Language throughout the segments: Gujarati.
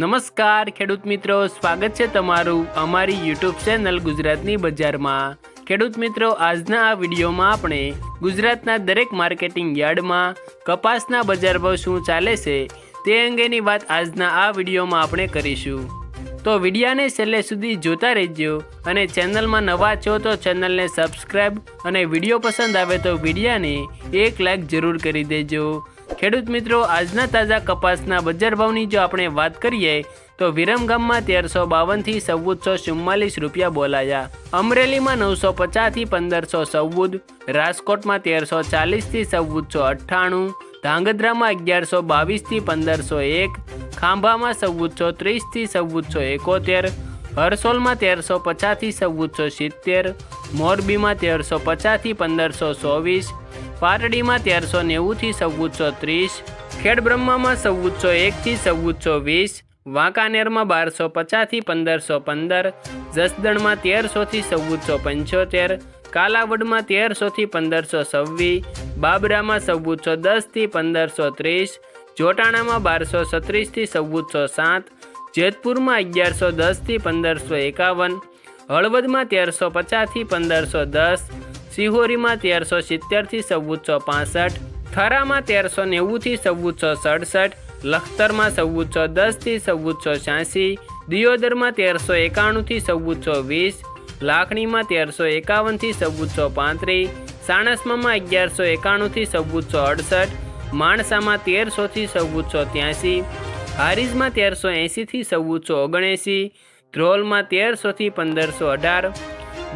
નમસ્કાર, ખેડૂત મિત્રો. સ્વાગત છે તમારું અમારી યુટ્યુબ ચેનલ ગુજરાતની બજારમાં. ખેડૂત મિત્રો, આજના આ વિડીયોમાં આપણે ગુજરાતના દરેક માર્કેટિંગ યાર્ડમાં કપાસના બજાર ભાવ શું ચાલે છે તે અંગેની વાત આજના આ વિડીયોમાં આપણે કરીશું. તો વિડીયાને છેલ્લે સુધી જોતા રહેજો અને ચેનલમાં નવા છો તો ચેનલને સબસ્ક્રાઈબ અને વીડિયો પસંદ આવે તો વિડીયાને એક લાઈક જરૂર કરી દેજો. ખેડૂત મિત્રો, આજના તાજા કપાસના બજાર ભાવની જો આપણે વાત કરીએ, તો વિરમગામમાં તેરસો બાવનથી ચૌદસો ચુમ્માલીસ રૂપિયા બોલાયા. અમરેલીમાં નવસો પચાસથી પંદરસો ચૌદ, રાજકોટમાં તેરસો ચાલીસથી ચૌદસો અઠ્ઠાણું, ધાંગધ્રામાં અગિયારસો બાવીસથી પંદરસો એક, ખાંભામાં ચૌદસો ત્રીસથી ચૌદસો એકોતેર, હરસોલમાં તેરસો પચાસથી ચૌદસો સિત્તેર, મોરબીમાં તેરસો પચાસથી પંદરસો ચોવીસ પાટડીમાં તેરસો નેવુંથી ચૌદસો ત્રીસ, ખેડબ્રહ્મામાં ચૌદસો એકથી ચૌદસો વીસ, વાંકાનેરમાં બારસો પચાસથી પંદરસો પંદર, જસદણમાં તેરસોથી ચૌદસો પંચોતેર, કાલાવડમાં તેરસોથી પંદરસો છવ્વીસ, બાબરામાં ચૌદસો દસથી પંદરસો ત્રીસ, જોટાણામાં બારસો છત્રીસથી ચૌદસો સાત, જેતપુરમાં અગિયારસો દસથી પંદરસો એકાવન, હળવદમાં તેરસો પચાસથી પંદરસો દસ સિહોરીમાં તેરસો સિત્તેરથી ચૌદસો પાસઠ, થરામાં તેરસો નેવુંથી ચૌદસો સડસઠ, લખતરમાં ચૌદસો દસથી ચૌદસો છ્યાસી, દિયોદરમાં તેરસો એકાણુંથી ચૌદસો વીસ, લાખણીમાં તેરસો એકાવનથી ચૌદસો પાંત્રીસ સાણસમામાં અગિયારસો એકાણુંથી ચૌદસો અડસઠ, માણસામાં તેરસોથી ચૌદસો ત્યાસી, હારીજમાં તેરસો એંશીથી ચૌદસો ઓગણએંસી ધ્રોલમાં તેરસોથી પંદરસો અઢાર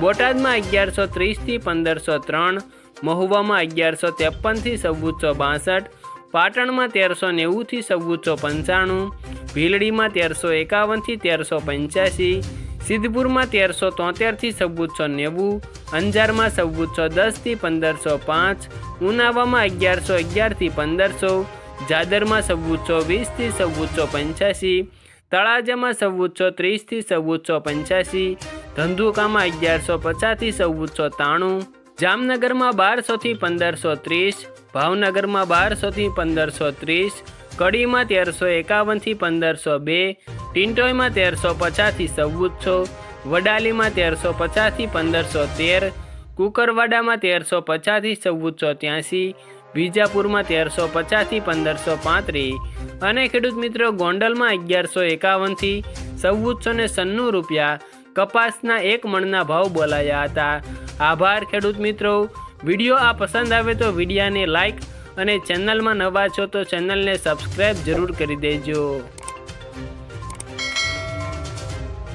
બોટાદમાં અગિયારસો ત્રીસથી પંદરસો ત્રણ, મહુવામાં અગિયારસો ત્રેપનથી ચૌદસો બાસઠ, પાટણમાં તેરસો નેવુંથી ચૌદસો પંચાણું, ભીલડીમાં તેરસો એકાવનથી તેરસો પંચ્યાસી, સિદ્ધપુરમાં તેરસો તોતેરથી ચૌદસો નેવું, અંજારમાં ચૌદસો દસથી પંદરસો પાંચ, ઉનાવામાં અગિયારસો અગિયારથી પંદરસો, જાદરમાં ચૌદસો વીસથી ચૌદસો પંચ્યાસી, તળાજામાં ચૌદસો ત્રીસથી ચૌદસો પંચ્યાસી ધંધુકામાં અગિયારસો પચાસથી ચૌદસો ત્રાણું, જામનગરમાં બારસોથી પંદરસો ત્રીસ, ભાવનગરમાં બારસોથી પંદરસો ત્રીસ, કડીમાં તેરસો એકાવનથી પંદરસો બે ટિન્ટોયમાં તેરસો પચાસથી ચૌદસો, વડાલીમાં તેરસો પચાસથી પંદરસો તેર, કુકરવાડામાં તેરસો પચાસથી ચૌદસો ત્યાંસી, વિજાપુરમાં તેરસો પચાસથી પંદરસો પાંત્રીસ અને ખેડૂત મિત્રો ગોંડલમાં અગિયારસો એકાવનથી ચૌદસો ને સન્નું રૂપિયા કપાસના એક મણના ભાવ બોલાયા હતા. આભાર, ખેડૂત મિત્રો. વીડિયો આ પસંદ આવે તો વિડીયાને લાઈક અને ચેનલમાં નવા છો તો ચેનલને સબસ્ક્રાઈબ જરૂર કરી દેજો.